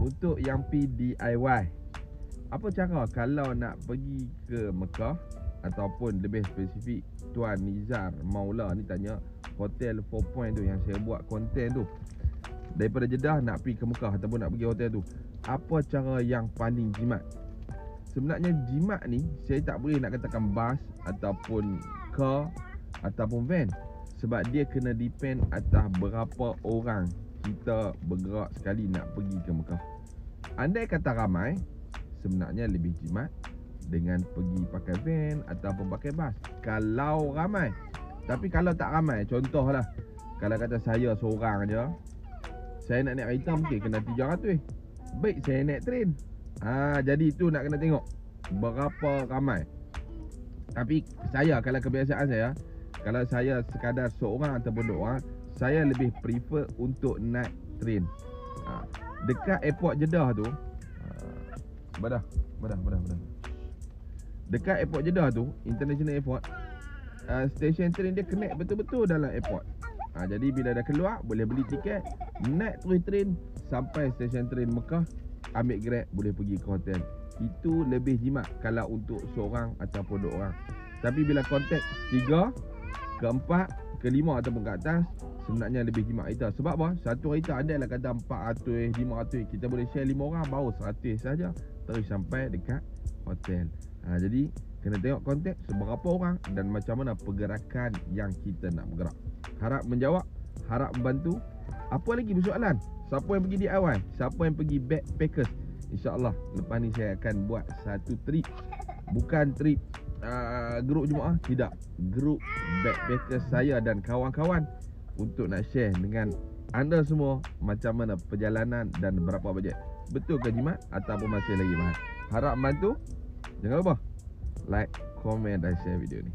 Untuk yang PDIY Apa cara kalau nak pergi ke Mekah Ataupun lebih spesifik Tuan Nizar Maula ni tanya Hotel 4 point tu yang saya buat konten tu. Daripada Jeddah nak pergi ke Mekah Ataupun nak pergi hotel tu Apa cara yang paling jimat? Sebenarnya jimat ni Saya tak boleh nak katakan bas Ataupun car Ataupun van Sebab dia kena depend atas berapa orang Kita bergerak sekali nak pergi ke Mekah. Andai kata ramai Sebenarnya lebih jimat dengan pergi pakai van ataupun pakai bas. Kalau ramai. Tapi kalau tak ramai contohlah kalau kata saya seorang je saya nak naik kereta mungkin kena 300 baik saya naik train. Ha, jadi itu nak kena tengok berapa ramai. Tapi saya kalau kebiasaan saya kalau saya sekadar seorang ataupun dua orang saya lebih prefer untuk naik train. Ha, dekat airport Jeddah tu ha, Badah, badah, badah, badah. Dekat airport Jeddah tu International Airport uh, Station train dia connect betul-betul dalam airport. Uh, Jadi bila dah keluar Boleh beli tiket Naik terus train Sampai stesen train Mekah Ambil grab Boleh pergi ke hotel. Itu lebih jimat Kalau untuk seorang Ataupun dua orang. Tapi bila kontak Tiga Keempat Kelima ataupun ke atas Sebenarnya lebih jimat kita Sebab apa? Satu kereta ada lah kata 400 500 Kita boleh share lima orang Baru 100 saja Terus sampai dekat hotel Ha, jadi kena tengok konteks seberapa orang dan macam mana pergerakan yang kita nak bergerak. Harap menjawab, harap membantu. Apa lagi persoalan? Siapa yang pergi DIY? Siapa yang pergi backpackers? InsyaAllah lepas ni saya akan buat satu trip. Bukan trip uh, grup Jumaah, tidak. Grup backpackers saya dan kawan-kawan untuk nak share dengan anda semua macam mana perjalanan dan berapa bajet. Betul ke jimat ataupun masih lagi mahal? Harap membantu. Jangan lupa like, komen dan share video ni.